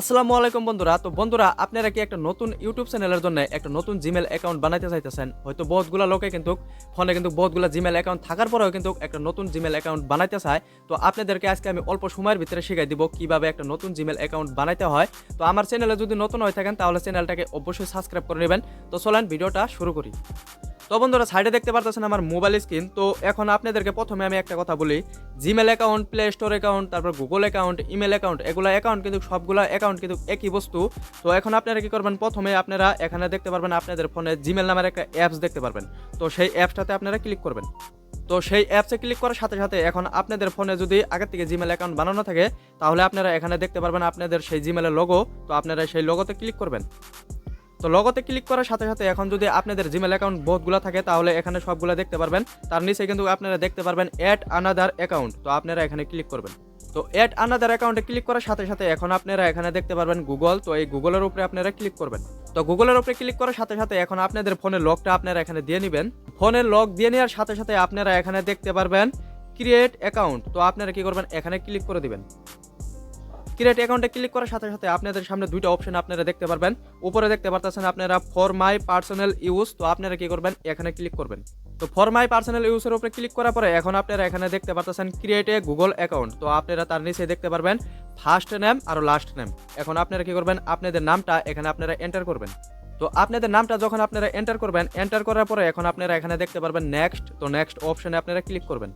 আসসালামু আলাইকুম বন্ধুরা। তো বন্ধুরা, আপনারা কি একটা নতুন ইউটিউব চ্যানেলের জন্য একটা নতুন জিমেল অ্যাকাউন্ট বানাইতে চাইতেছেন? হয়তো বহুতগুলো লোকে কিন্তু, ফোনে কিন্তু বহুতগুলো জিমেল অ্যাকাউন্ট থাকার পরেও কিন্তু একটা নতুন জিমেল অ্যাকাউন্ট বানাইতে চায়। তো আপনাদেরকে আজকে আমি অল্প সময়ের ভিতরে শিখাই দিব কীভাবে একটা নতুন জিমেল অ্যাকাউন্ট বানাইতে হয়। তো আমার চ্যানেলে যদি নতুন হয়ে থাকেন, তাহলে চ্যানেলটাকে অবশ্যই সাবস্ক্রাইব করে নেবেন। তো চলেন ভিডিওটা শুরু করি। তো বন্ধুরা সাইডে দেখতে পারতেছেন আমার মোবাইল স্ক্রিন তো এখন আপনাদেরকে প্রথমে আমি একটা কথা বলি। Gmail account Play Store account তারপর গুগল অ্যাকাউন্ট ইমেল অ্যাকাউন্ট এগুলো অ্যাকাউন্ট কিন্তু সবগুলো অ্যাকাউন্ট কিন্তু একই বস্তু। তো এখন আপনারা কি করবেন? প্রথমে আপনারা এখানে দেখতে পারবেন আপনাদের ফোনে জিমেল নামের একটা অ্যাপস দেখতে পারবেন। তো সেই অ্যাপসটাতে আপনারা ক্লিক করবেন। তো সেই অ্যাপসে ক্লিক করার সাথে সাথে এখন আপনাদের ফোনে যদি আগের থেকে জিমেল অ্যাকাউন্ট বানানো থাকে, তাহলে আপনারা এখানে দেখতে পারবেন আপনাদের সেই জিমেলের লোগো তো আপনারা সেই লোগোতে ক্লিক করবেন। তো লগতে ক্লিক করার সাথে সাথে এখন যদি আপনাদের জিমেল অ্যাকাউন্ট বহুতগুলো থাকে, তাহলে এখানে সবগুলো দেখতে পারবেন। তার নিচে কিন্তু আপনারা দেখতে পারবেন অ্যাড আনাদার অ্যাকাউন্ট তো আপনারা এখানে ক্লিক করবেন। তো অ্যাড আনাদার অ্যাকাউন্টে ক্লিক করার সাথে সাথে এখন আপনারা এখানে দেখতে পারবেন গুগল তো এই গুগলের উপরে আপনারা ক্লিক করবেন। তো গুগলের উপরে ক্লিক করার সাথে সাথে এখন আপনাদের ফোনের লকটা আপনারা এখানে দিয়ে নেবেন। ফোনের লক দিয়ে নেওয়ার সাথে সাথে আপনারা এখানে দেখতে পারবেন ক্রিয়েট অ্যাকাউন্ট তো আপনারা কি করবেন? এখানে ক্লিক করে দিবেন। ক্রিয়েট অ্যাকাউন্টে ক্লিক করার সাথে সাথে আপনাদের সামনে দুইটা অপশন আপনারা দেখতে পারবেন। উপরে দেখতে পারতেছেন আপনারা ফর মাই পার্সোনাল ইউজ তো আপনারা কি করবেন? এখানে ক্লিক করবেন। তো ফর মাই পার্সোনাল ইউজের উপরে ক্লিক করার পরে এখন আপনারা এখানে দেখতে পারতেছেন ক্রিয়েট এ গুগল অ্যাকাউন্ট তো আপনারা তার নিচে দেখতে পারবেন ফার্স্ট নেম আর লাস্ট নেম এখন আপনারা কি করবেন? আপনাদের নামটা এখানে আপনারা এন্টার করবেন। তো আপনাদের নামটা যখন আপনারা এন্টার করবেন এন্টার করার পরে এখন আপনারা এখানে দেখতে পারবেন নেক্সট তো নেক্সট অপশনে আপনারা ক্লিক করবেন।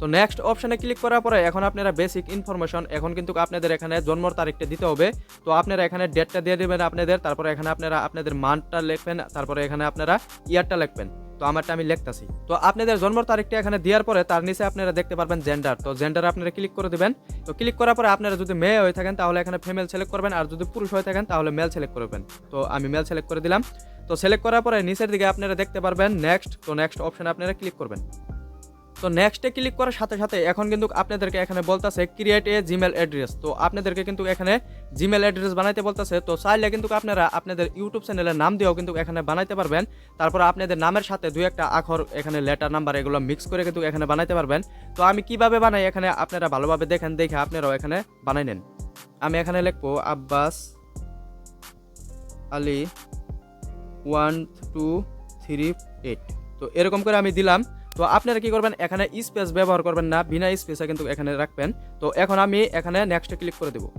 তো নেক্সট অপশানে ক্লিক করার পরে এখন আপনারা বেসিক ইনফরমেশন এখন কিন্তু আপনাদের এখানে জন্মর তারিখটা দিতে হবে। তো আপনারা এখানে ডেটটা দিয়ে দেবেন আপনাদের, তারপরে এখানে আপনারা আপনাদের মান্থটা লিখবেন, তারপরে এখানে আপনারা ইয়ারটা লিখবেন। তো আমারটা আমি লিখতাছি। তো আপনাদের জন্মর তারিখটা এখানে দেওয়ার পরে তার নিচে আপনারা দেখতে পারবেন জেন্ডার তো জেন্ডার আপনারা ক্লিক করে দিবেন। তো ক্লিক করার পরে আপনারা যদি মেয়ে হয়ে থাকেন তাহলে এখানে ফিমেল সিলেক্ট করবেন, আর যদি পুরুষ হয়ে থাকেন তাহলে মেল সিলেক্ট করবেন তো আমি মেল সিলেক্ট করে দিলাম। তো সিলেক্ট করার পরে নিচের দিকে আপনারা দেখতে পারবেন নেক্সট তো নেক্সট অপশানে আপনারা ক্লিক করবেন। তো নেক্সটে ক্লিক করার সাথে সাথে এখন কিন্তু আপনাদেরকে এখানে বলতেছে ক্রিয়েট এ জিমেল অ্যাড্রেস তো আপনাদেরকে কিন্তু এখানে জিমেল অ্যাড্রেস বানাইতে বলতেছে। তো চাইলে কিন্তু আপনারা আপনাদের ইউটিউব চ্যানেলের নাম দিয়েও কিন্তু এখানে বানাইতে পারবেন। তারপর আপনাদের নামের সাথে দুই একটা আখর, এখানে লেটার নাম্বার এগুলো মিক্স করে কিন্তু এখানে বানাইতে পারবেন। তো আমি কীভাবে বানাই এখানে আপনারা ভালোভাবে দেখেন, দেখে আপনারাও এখানে বানাই নেন। আমি এখানে লিখব Abbas Ali one two three eight তো এরকম করে আমি দিলাম। তো আপনারা কি করবেন? এখানে স্পেস ব্যবহার করবেন না, বিনা স্পেসে কিন্তু এখানে রাখবেন। তো এখন আমি এখানে নেক্সটে ক্লিক করে দেবো।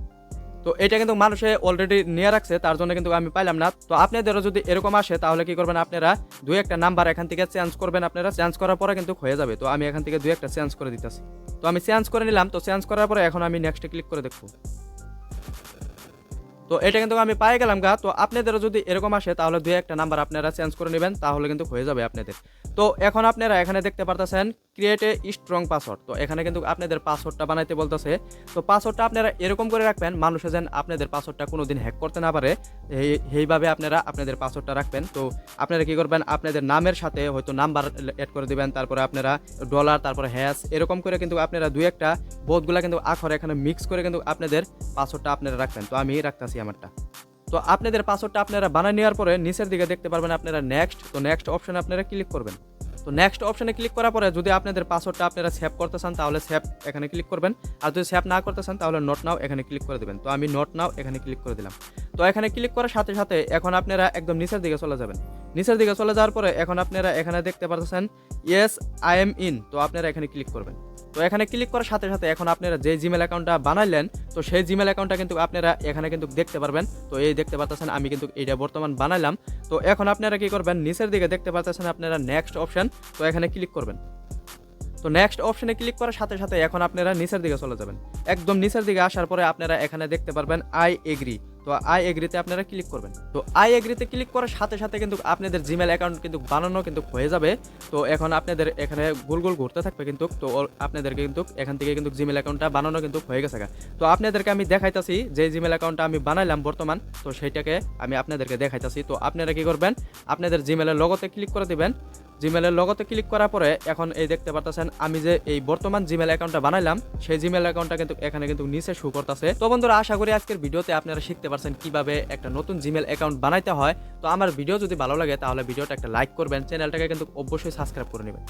তো এটা কিন্তু মানুষে অলরেডি নিয়ে রাখছে, তার জন্য কিন্তু আমি পাইলাম না। তো আপনাদেরও যদি এরকম আসে, তাহলে কি করবেন আপনারা? দুই একটা নাম্বার এখান থেকে চেঞ্জ করবেন আপনারা। চেঞ্জ করার পরে কিন্তু হয়ে যাবে। তো আমি এখান থেকে দুই একটা চেঞ্জ করে দিতেছি। তো আমি চেঞ্জ করে নিলাম। তো চেঞ্জ করার পরে এখন আমি নেক্সটে ক্লিক করে দেখব। তো এটা কিন্তু আমি পাই গেলাম গা। তো আপনাদেরও যদি এরকম আসে, তাহলে দুই একটা নাম্বার আপনারা চেঞ্জ করে নেবেন, তাহলে কিন্তু হয়ে যাবে আপনাদের। তো এখন আপনারা এখানে দেখতে পারতেছেন ক্রিয়েট এ স্ট্রং পাসওয়ার্ড তো এখানে কিন্তু আপনাদের পাসওয়ার্ডটা বানাইতে বলতেছে। তো পাসওয়ার্ডটা আপনারা এরকম করে রাখবেন, মানুষে যেন আপনাদের পাসওয়ার্ডটা কোনো দিন হ্যাক করতে না পারে। এই- এইভাবে আপনারা আপনাদের পাসওয়ার্ডটা রাখবেন। তো আপনারা কি করবেন, আপনাদের নামের সাথে হয়তো নাম্বার অ্যাড করে দিবেন, তারপরে আপনারা ডলার তারপরে হ্যাশ এরকম করে কিন্তু আপনারা দুই একটা বোধগুলা কিন্তু আখর এখানে মিক্স করে কিন্তু আপনাদের পাসওয়ার্ডটা আপনারা রাখবেন। তো আমি রাখতেছি আমারটা। তো আপনাদের পাসওয়ার্ডটা আপনারা বানিয়ে নেওয়ার পরে নিচের দিকে দেখতে পারবেন আপনারা নেক্সট তো নেক্সট অপশনে আপনারা ক্লিক করবেন। তো নেক্সট অপশনে ক্লিক করার পরে যদি আপনাদের পাসওয়ার্ডটা আপনারা সেভ করতে চান, তাহলে সেভ এখানে ক্লিক করবেন। আর যদি সেভ না করতে চান, তাহলে নট নাও এখানে ক্লিক করে দেবেন। তো আমি নট নাও এখানে ক্লিক করে দিলাম। তো এখানে ক্লিক করার সাথে সাথে এখন আপনারা একদম নিচের দিকে চলে যাবেন। নিচের দিকে চলে যাওয়ার পরে এখন আপনারা এখানে দেখতে পাচ্ছেন ইয়েস আই এম ইন তো আপনারা এখানে ক্লিক করবেন। তো এখানে ক্লিক করার সাথে সাথে এখন আপনারা যে জিমেল অ্যাকাউন্টটা বানাইলেন, তো সেই জিমেল অ্যাকাউন্টটা কিন্তু আপনারা এখানে কিন্তু দেখতে পারবেন। তো এই দেখতে পাচ্ছেন আমি কিন্তু এটা বর্তমান বানাইলাম। তো এখন আপনারা কি করবেন, নিচের দিকে দেখতে পাচ্ছেন আপনারা নেক্সট অপশন তো এখানে ক্লিক করবেন। তো নেক্সট অপশনে ক্লিক করার সাথে সাথে এখন আপনারা নিচের দিকে চলে যাবেন। একদম নিচের দিকে আসার পরে আপনারা এখানে দেখতে পারবেন আই এগ্রি তো আই এগ্রিতে আপনারা ক্লিক করবেন। তো আই এগ্রিতে ক্লিক করার সাথে সাথে কিন্তু আপনাদের জিমেল অ্যাকাউন্ট কিন্তু বানানো কিন্তু হয়ে যাবে। তো এখন আপনাদের এখানে গোল গোল ঘুরতে থাকবে কিন্তু, তো আপনাদেরকে কিন্তু এখান থেকে কিন্তু জিমেল অ্যাকাউন্টটা বানানো কিন্তু হয়ে গেছে তো আপনাদেরকে আমি দেখাইতাছি যে জিমেল অ্যাকাউন্টটা আমি বানাইলাম বর্তমান, তো সেইটাকে আমি আপনাদেরকে দেখাইতাছি। তো আপনারা কি করবেন, আপনাদের জিমেলের লগতে ক্লিক করে দিবেন। জিমেলের লগতে ক্লিক করার পরে এখন এই দেখতে পারতেছেন আমি যে এই বর্তমান জিমেল অ্যাকাউন্টটা বানাইলাম, সেই জিমেল অ্যাকাউন্টটা কিন্তু এখানে কিন্তু নিচে শু করতেছে। তো বন্ধুরা, আশা করি আজকের ভিডিওতে আপনারা শিখতে পারছেন কীভাবে একটা নতুন জিমেল অ্যাকাউন্ট বানাইতে হয়। তো আমার ভিডিও যদি ভালো লাগে, তাহলে ভিডিওটা একটা লাইক করবেন, চ্যানেলটাকে কিন্তু অবশ্যই সাবস্ক্রাইব করে নেবেন।